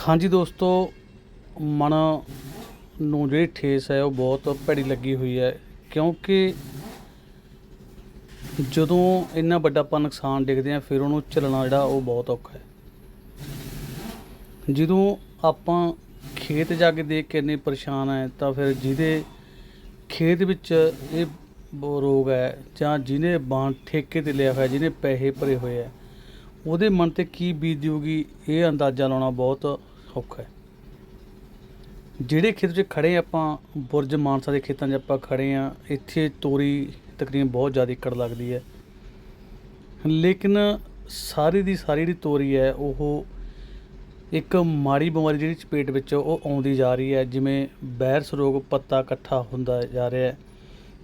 ਹਾਂਜੀ ਦੋਸਤੋ, ਮਨ ਨੂੰ ਜਿਹੜੀ ਠੇਸ ਹੈ, ਉਹ ਬਹੁਤ ਭੈੜੀ ਲੱਗੀ ਹੋਈ ਹੈ, ਕਿਉਂਕਿ ਜਦੋਂ ਇੰਨਾ ਵੱਡਾ ਆਪਾਂ ਨੁਕਸਾਨ ਦੇਖਦੇ ਹਾਂ, ਫਿਰ ਉਹਨੂੰ ਚੱਲਣਾ ਜਿਹੜਾ, ਉਹ ਬਹੁਤ ਔਖਾ ਹੈ। ਜਦੋਂ ਆਪਾਂ ਖੇਤ ਜਾ ਕੇ ਦੇਖ ਕੇ ਇੰਨੇ ਪਰੇਸ਼ਾਨ ਹੈ, ਤਾਂ ਫਿਰ ਜਿਹਦੇ ਖੇਤ ਵਿੱਚ ਇਹ ਰੋਗ ਹੈ, ਜਾਂ ਜਿਹਨੇ ਬਾਣ ਠੇਕੇ ਤੇ ਲਿਆ ਹੋਇਆ, ਜਿਹਨੇ ਪੈਸੇ ਭਰੇ ਹੋਏ ਹੈ, ਉਹਦੇ ਮਨ ਤੇ ਕੀ ਬੀਤੂਗੀ ਇਹ ਅੰਦਾਜ਼ਾ ਲਾਉਣਾ ਬਹੁਤ ਔਖਾ ਹੈ। ਜਿਹੜੇ ਖੇਤ 'ਚ ਖੜੇ ਆਪਾਂ, ਬੁਰਜ ਮਾਨਸਾ ਦੇ ਖੇਤਾਂ 'ਚ ਆਪਾਂ ਖੜੇ ਆ ਇੱਥੇ ਤੋਰੀ ਤਕਰੀਬਨ ਬਹੁਤ ਜ਼ਿਆਦਾ ਏਕੜ ਲੱਗਦੀ ਹੈ। ਲੇਕਿਨ ਸਾਰੀ ਦੀ ਸਾਰੀ ਜਿਹੜੀ ਤੋਰੀ ਹੈ, ਉਹ ਇੱਕ ਮਾੜੀ ਬਿਮਾਰੀ ਜਿਹੜੀ ਚਪੇਟ ਵਿੱਚ ਉਹ ਆਉਂਦੀ ਜਾ ਰਹੀ ਹੈ। ਜਿਵੇਂ ਬੈਰਸ ਰੋਗ ਪੱਤਾ ਇਕੱਠਾ ਹੁੰਦਾ ਜਾ ਰਿਹਾ ਹੈ,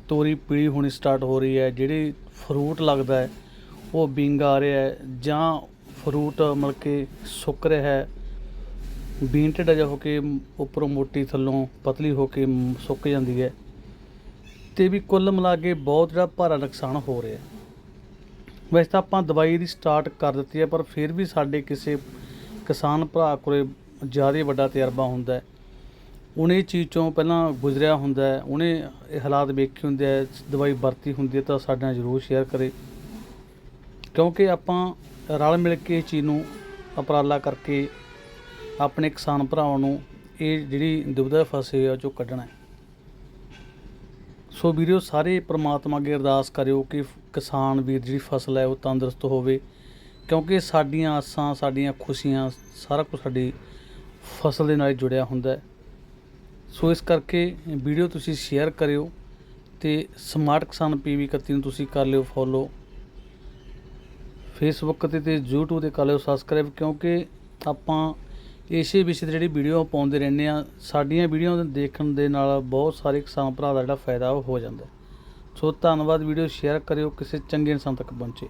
ਤੋਰੀ ਪੀਲੀ ਹੋਣੀ ਸਟਾਰਟ ਹੋ ਰਹੀ ਹੈ, ਜਿਹੜੀ ਫਰੂਟ ਲੱਗਦਾ ਹੈ, ਉਹ ਵਿੰਗ ਆ ਰਿਹਾ ਹੈ ਜਾਂ ਫਰੂਟ ਮਤਲਬ ਕਿ ਸੁੱਕ ਰਿਹਾ ਹੈ ਬੀਨ ਢਿੱਡਾ ਜਿਹਾ ਹੋ ਕੇ ਉੱਪਰੋਂ ਮੋਟੀ ਥੱਲੋਂ ਪਤਲੀ ਹੋ ਕੇ ਸੁੱਕ ਜਾਂਦੀ ਹੈ। ਤੇ ਵੀ ਕੁੱਲ ਮਿਲਾ ਕੇ ਬਹੁਤ ਜਿਹੜਾ ਭਾਰਾ ਨੁਕਸਾਨ ਹੋ ਰਿਹਾ ਵੈਸੇ ਤਾਂ ਆਪਾਂ ਦਵਾਈ ਦੀ ਸਟਾਰਟ ਕਰ ਦਿੱਤੀ ਹੈ, ਪਰ ਫਿਰ ਵੀ ਸਾਡੇ ਕਿਸੇ ਕਿਸਾਨ ਭਰਾ ਕੋਲੇ ਜ਼ਿਆਦਾ ਵੱਡਾ ਤਜਰਬਾ ਹੁੰਦਾ ਉਹਨੇ ਚੀਜ਼ ਚੋਂ ਪਹਿਲਾਂ ਗੁਜ਼ਰਿਆ ਹੁੰਦਾ ਉਹਨੇ ਇਹ ਹਾਲਾਤ ਵੇਖੇ ਹੁੰਦੇ ਆ ਦਵਾਈ ਵਰਤੀ ਹੁੰਦੀ ਹੈ ਤਾਂ ਸਾਡੇ ਨਾਲ ਜ਼ਰੂਰ ਸ਼ੇਅਰ ਕਰੇ। ਕਿਉਂਕਿ ਆਪਾਂ ਰਲ ਮਿਲ ਕੇ ਇਸ ਚੀਜ਼ ਨੂੰ ਉਪਰਾਲਾ ਕਰਕੇ ਆਪਣੇ ਕਿਸਾਨ ਭਰਾਵਾਂ ਨੂੰ ਇਹ ਜਿਹੜੀ ਦੁਬਿਧਾ ਫਸੇ ਆ ਚੋਂ ਕੱਢਣਾ ਹੈ। ਸੋ ਵੀਰਿਓ ਸਾਰੇ ਪ੍ਰਮਾਤਮਾ ਅੱਗੇ ਅਰਦਾਸ ਕਰਿਓ ਕਿ ਕਿਸਾਨ ਵੀਰ ਜਿਹੜੀ ਫਸਲ ਹੈ, ਉਹ ਤੰਦਰੁਸਤ ਹੋਵੇ, ਕਿਉਂਕਿ ਸਾਡੀਆਂ ਆਸਾਂ, ਸਾਡੀਆਂ ਖੁਸ਼ੀਆਂ, ਸਾਰਾ ਕੁਝ ਸਾਡੀ ਫਸਲ ਦੇ ਨਾਲ ਜੁੜਿਆ ਹੁੰਦਾ ਹੈ। ਸੋ ਇਸ ਕਰਕੇ ਵੀਡੀਓ ਤੁਸੀਂ ਸ਼ੇਅਰ ਕਰਿਓ ਤੇ ਸਮਾਰਟ ਕਿਸਾਨ ਪੀਵੀ 31 ਨੂੰ ਤੁਸੀਂ ਕਰ ਲਿਓ ਫੋਲੋ। ਫੇਸਬੁੱਕ ਤੇ ਤੇ YouTube ਤੇ ਕਰ ਲਿਓ ਸਬਸਕ੍ਰਾਈਬ, ਕਿਉਂਕਿ ਆਪਾਂ ਇਸੇ ਵਿਸ਼ੇ ਤੇ ਜਿਹੜੀ ਵੀਡੀਓ ਪਾਉਂਦੇ ਰਹਿੰਦੇ ਆ, ਸਾਡੀਆਂ ਵੀਡੀਓ ਦੇਖਣ ਦੇ ਨਾਲ ਬਹੁਤ ਸਾਰੇ ਕਿਸਾਨ ਭਰਾ ਦਾ ਜਿਹੜਾ ਫਾਇਦਾ ਉਹ ਹੋ ਜਾਂਦਾ। ਸੋ ਧੰਨਵਾਦ ਵੀਡੀਓ ਸ਼ੇਅਰ ਕਰਿਓ, ਕਿਸੇ ਚੰਗੇ ਇਨਸਾਨ ਤੱਕ ਪਹੁੰਚੇ।